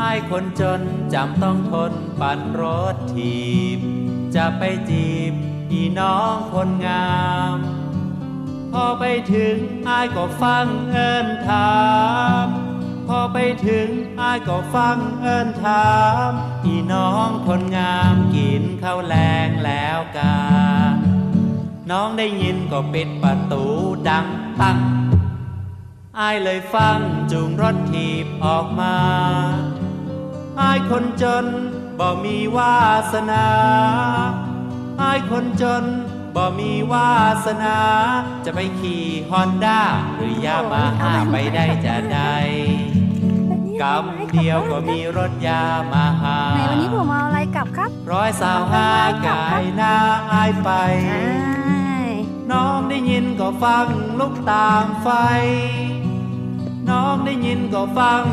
อายคนจนจำต้องทนปั่นรถถีบ จะไปจีบพี่น้องคนงาม พอไปถึงอายก็ฟังเอินถาม พอไปถึงอายก็ฟังเอินถามพี่น้องคนงามกินข้าวแรงแล้วกา น้องได้ยินก็ปิดประตูดังปังอายเลยฟังจูงรถถีบออกมา คนจนบ่มีวาสนาอายคนจนบ่มีวาสนา จะไปขี่ฮอนด้าหรือยามาฮ่าไปได้จะได้กำเดียวก็มีรถยามาฮ่าไหนวันนี้ผมเอาอะไรกลับครับ ร้อยสาวห้ากายหน้าอายไปใช่น้องได้ยินก็ฟังลุกตามไฟ น้องได้ยินก็ฟัง